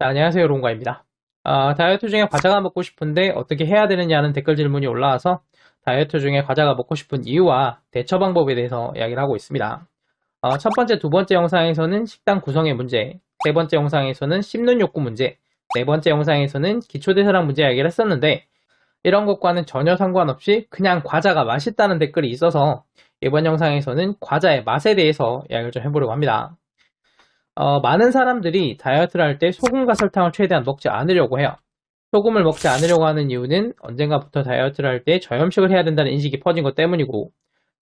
네, 안녕하세요, 롱가입니다. 아, 다이어트 중에 과자가 먹고 싶은데 어떻게 해야 되느냐는 댓글 질문이 올라와서 다이어트 중에 과자가 먹고 싶은 이유와 대처 방법에 대해서 이야기를 하고 있습니다. 어, 첫 번째, 두 번째 영상에서는 식단 구성의 문제, 세 번째 영상에서는 씹는 욕구 문제, 네 번째 영상에서는 기초대사량 문제 이야기를 했었는데 이런 것과는 전혀 상관없이 그냥 과자가 맛있다는 댓글이 있어서 이번 영상에서는 과자의 맛에 대해서 이야기를 좀 해보려고 합니다. 어, 많은 사람들이 다이어트를 할 때 소금과 설탕을 최대한 먹지 않으려고 해요. 소금을 먹지 않으려고 하는 이유는 언젠가부터 다이어트를 할 때 저염식을 해야 된다는 인식이 퍼진 것 때문이고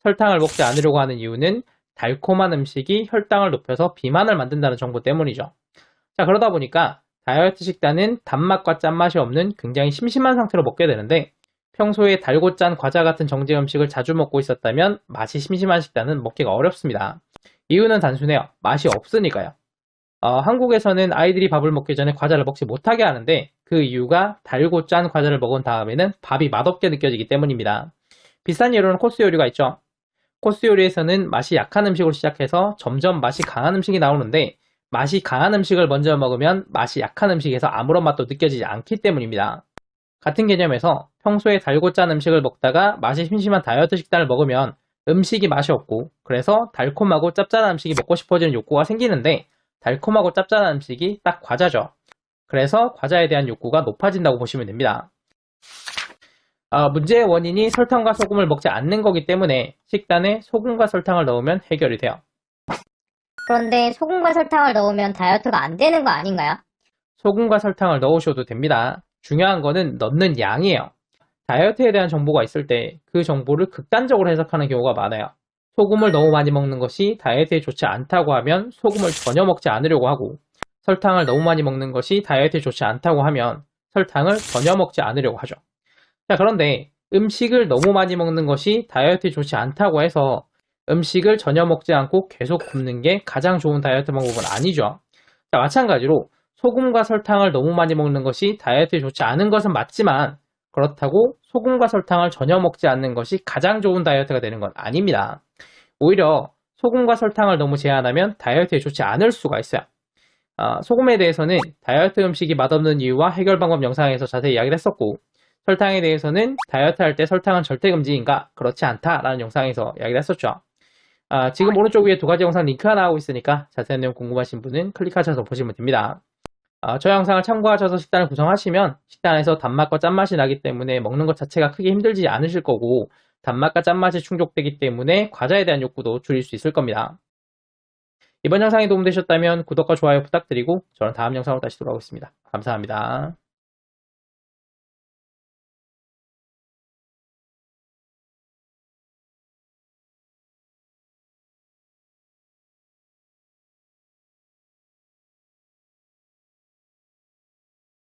설탕을 먹지 않으려고 하는 이유는 달콤한 음식이 혈당을 높여서 비만을 만든다는 정보 때문이죠. 자, 그러다 보니까 다이어트 식단은 단맛과 짠맛이 없는 굉장히 심심한 상태로 먹게 되는데 평소에 달고 짠 과자 같은 정제 음식을 자주 먹고 있었다면 맛이 심심한 식단은 먹기가 어렵습니다. 이유는 단순해요. 맛이 없으니까요. 어, 한국에서는 아이들이 밥을 먹기 전에 과자를 먹지 못하게 하는데 그 이유가 달고 짠 과자를 먹은 다음에는 밥이 맛없게 느껴지기 때문입니다. 비싼 예로는 코스 요리가 있죠. 코스 요리에서는 맛이 약한 음식으로 시작해서 점점 맛이 강한 음식이 나오는데 맛이 강한 음식을 먼저 먹으면 맛이 약한 음식에서 아무런 맛도 느껴지지 않기 때문입니다. 같은 개념에서 평소에 달고 짠 음식을 먹다가 맛이 심심한 다이어트 식단을 먹으면 음식이 맛이 없고 그래서 달콤하고 짭짤한 음식이 먹고 싶어지는 욕구가 생기는데 달콤하고 짭짤한 음식이 딱 과자죠. 그래서 과자에 대한 욕구가 높아진다고 보시면 됩니다. 아, 문제의 원인이 설탕과 소금을 먹지 않는 거기 때문에 식단에 소금과 설탕을 넣으면 해결이 돼요. 그런데 소금과 설탕을 넣으면 다이어트가 안 되는 거 아닌가요? 소금과 설탕을 넣으셔도 됩니다. 중요한 거는 넣는 양이에요. 다이어트에 대한 정보가 있을 때 그 정보를 극단적으로 해석하는 경우가 많아요. 소금을 너무 많이 먹는 것이 다이어트에 좋지 않다고 하면 소금을 전혀 먹지 않으려고 하고 설탕을 너무 많이 먹는 것이 다이어트에 좋지 않다고 하면 설탕을 전혀 먹지 않으려고 하죠. 자, 그런데 음식을 너무 많이 먹는 것이 다이어트에 좋지 않다고 해서 음식을 전혀 먹지 않고 계속 굶는 게 가장 좋은 다이어트 방법은 아니죠. 자, 마찬가지로 소금과 설탕을 너무 많이 먹는 것이 다이어트에 좋지 않은 것은 맞지만 그렇다고 소금과 설탕을 전혀 먹지 않는 것이 가장 좋은 다이어트가 되는 건 아닙니다. 오히려 소금과 설탕을 너무 제한하면 다이어트에 좋지 않을 수가 있어요. 아, 소금에 대해서는 다이어트 음식이 맛없는 이유와 해결 방법 영상에서 자세히 이야기를 했었고 설탕에 대해서는 다이어트 할 때 설탕은 절대 금지인가 그렇지 않다라는 영상에서 이야기를 했었죠. 아, 지금 오른쪽 위에 두 가지 영상 링크가 나오고 있으니까 자세한 내용 궁금하신 분은 클릭하셔서 보시면 됩니다. 아, 저 영상을 참고하셔서 식단을 구성하시면 식단에서 단맛과 짠맛이 나기 때문에 먹는 것 자체가 크게 힘들지 않으실 거고 단맛과 짠맛이 충족되기 때문에 과자에 대한 욕구도 줄일 수 있을 겁니다. 이번 영상이 도움되셨다면 구독과 좋아요 부탁드리고 저는 다음 영상으로 다시 돌아오겠습니다. 감사합니다.